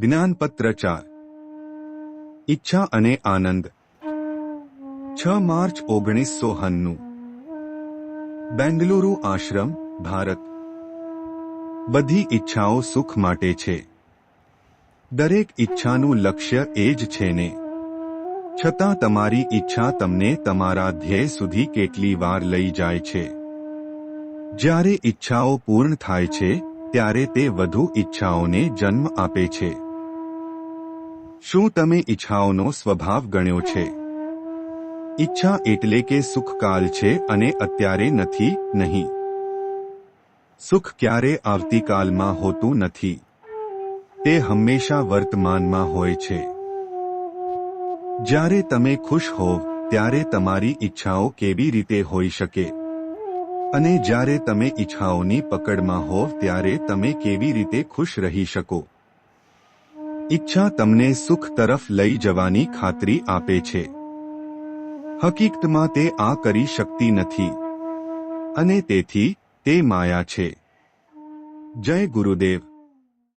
જ્ઞાનપત્ર ચાર. ઈચ્છા અને આનંદ. છ માર્ચ ઓગણીસો હન્નું. બેંગલુરુ આશ્રમ, ભારત. બધી ઈચ્છાઓ સુખ માટે છે. દરેક ઈચ્છાનું લક્ષ્ય એ જ છે ને. છતાં તમારી ઈચ્છા તમને તમારા ધ્યેય સુધી કેટલી વાર લઈ જાય છે. જ્યારે ઈચ્છાઓ પૂર્ણ થાય છે, ત્યારે તે વધુ ઈચ્છાઓને જન્મ આપે છે. શું તમે ઈચ્છાઓનો સ્વભાવ ગણ્યો છે? ઈચ્છા એટલે કે સુખકાલ છે અને અત્યારે નથી, નહીં. સુખ ક્યારે આવતીકાલમાં હોતું નથી. તે હંમેશા વર્તમાનમાં હોય છે. જ્યારે તમે ખુશ હોવ ત્યારે તમારી ઈચ્છાઓ કેવી રીતે હોઈ શકે? અને જ્યારે તમે ઈચ્છાઓની પકડમાં હોવ ત્યારે તમે કેવી રીતે ખુશ રહી શકો? ઈચ્છા તમને સુખ તરફ લઈ જવાની ખાતરી આપે છે. હકીકતમાં તે આ કરી શકતી નથી. અને તેથી તે માયા છે. જય ગુરુદેવ.